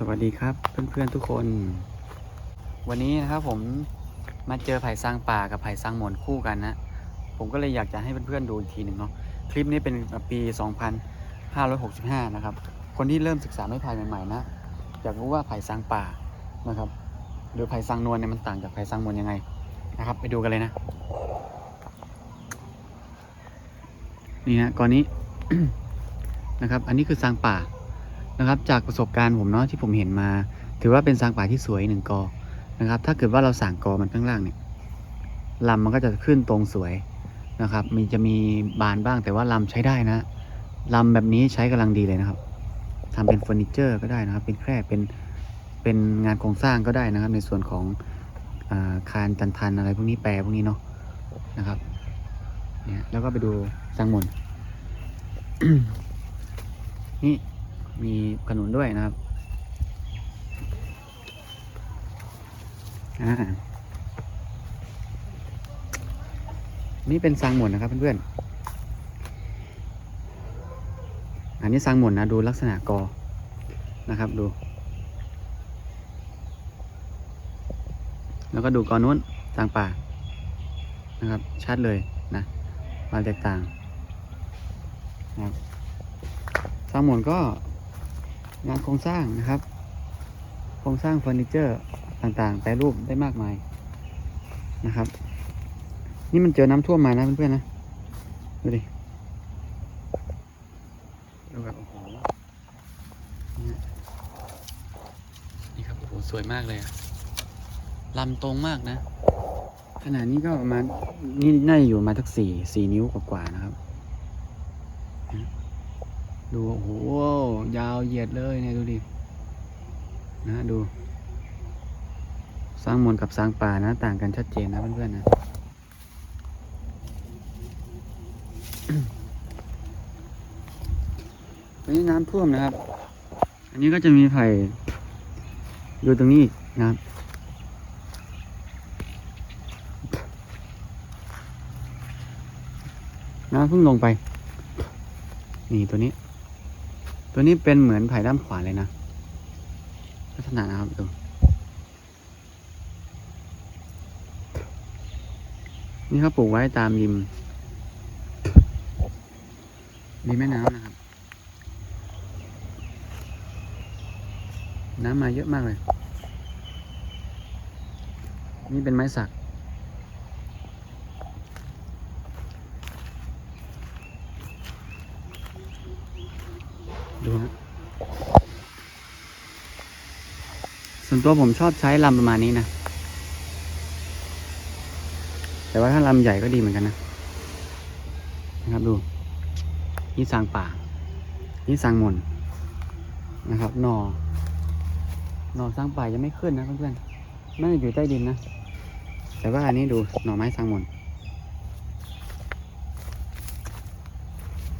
สวัสดีครับเพื่อนๆทุกคน วันนี้นะครับผมมาเจอไผ่ซางป่ากับไผ่ซางหมอนคู่กันนะ ผมก็เลยอยากจะให้เพื่อนๆดูอีกทีหนึ่งเนาะคลิปนี้เป็นปี 2565 นะครับ คนที่เริ่มศึกษาไม้ไผ่ใหม่ๆนะอยากรู้ว่าไผ่ซางป่านะครับหรือไผ่ซางนวลเนี่ยมันต่างจากไผ่ซางหมอนยังไงนะครับ ไปดูกันเลยนะ นี่ฮะก่อนนี้นะครับ อันนี้คือซางป่า นะครับ จากประสบการณ์ผมเนาะที่ผมเห็นมา ถือว่าเป็นซางป่าที่สวยหนึ่งกอนะครับ ถ้าเกิดว่าเราสางกอมันข้างล่างเนี่ยลำมันก็จะขึ้นตรงสวยนะครับมีจะมีบานบ้างแต่ว่าลำใช้ได้นะลำแบบนี้ใช้กำลังดีเลยนะครับทำเป็นเฟอร์นิเจอร์ก็ได้นะครับ เป็นแคร่เป็นเป็นงานโครงสร้างก็ได้นะครับ ในส่วนของอาคานจันทันอะไรพวกนี้แปรพวกนี้เนาะนะครับเนี่ยแล้วก็ไปดูสางมนนี่ มีขนุนด้วยนะครับอ่านี่เป็นสังหมุนนะครับเพื่อนๆ อันนี้สังหมุนนะดูลักษณะกอ นะครับดู แล้วก็ดูกอนู้นสังป่า นะครับ ชัดเลยนะความแตกต่างนะครับสางหมวนก็ งานโครงสร้างนะครับ โครงสร้างเฟอร์นิเจอร์ต่างๆแปรรูปได้มากมายนะครับ นี่มันเจอน้ำท่วมมานะเพื่อนๆนะ ดูดิดูแบบโอ้โหนี่ฮะนี่ครับโอ้โหสวยมากเลยอะลำตรงมากนะ ขนาดนี้ก็ประมาณนี่น่าจะอยู่ประมาทักสี่สี่นิ้วกว่าๆนะครับ ดูโอ้โหยาวเหยียดเลยเนี่ยดูดินะดูสร้างมวลกับสร้างป่านะ ต่างกันชัดเจนนะเพื่อนๆนะวันนี้น้ำท่วมนะครับ อันนี้ก็จะมีไผ่อยู่ตรงนี้นะครับน้ำเพิ่งลงไป นี่ตัวนี้ ตัวนี้เป็นเหมือนไผ่ด้ามขวานเลยนะลักษณะนะครับดูนี่เขาปลูกไว้ตามริมริมแม่น้ำนะครับ น้ำมาเยอะมากเลย นี่เป็นไม้สัก ดูฮะส่วนตัวผมชอบใช้ลำประมาณนี้นะ แต่ว่าถ้าลำใหญ่ก็ดีเหมือนกันนะ นะครับดู นี่สางป่า นี่สางมนนะครับหนอหนอสางป่ายังไม่ขึ้นนะเพื่อนๆน่าจะอยู่ใต้ดินนะ แต่ว่าอันนี้ดูหน่อไม้สางมน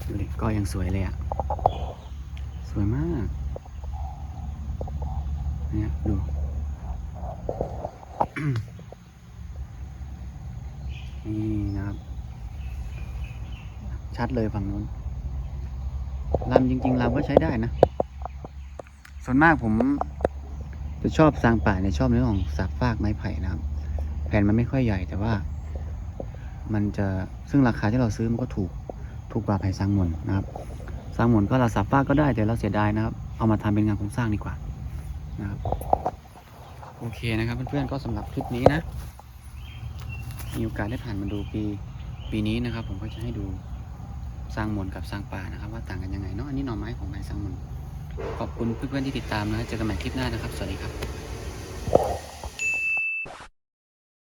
ดูดิก็ยังสวยเลยอะ สวยมาก เนี่ยดู นี่นะครับ ชัดเลยฝั่งนู้นลำจริงๆลำก็ใช้ได้นะ ส่วนมากผมจะชอบสร้างป่าในยชอบเรื่องของสักฟากไม้ไผ่นะครับ แผ่นมันไม่ค่อยใหญ่แต่ว่า มันจะซึ่งราคาที่เราซื้อมันก็ถูกถูกกว่าไผ่สร้างมนนะครับ สร้างหมุนก็เราสับฟาก็ได้แต่เราเสียดายนะครับ เอามาทำเป็นงานโครงสร้างดีกว่านะครับโอเคนะครับเพื่อนๆก็สำหรับคลิปนี้นะมีโอกาสได้ผ่านมาดูปีปีนี้นะครับ ผมก็จะให้ดูสร้างหมุนกับสร้างป่านะครับว่าต่างกันยังไงเนาะอันนี้หน่อไม้ของไม้สร้างหมุนขอบคุณเพื่อนๆที่ติดตามนะเจอกันใหม่คลิปหน้านะครับ สวัสดีครับ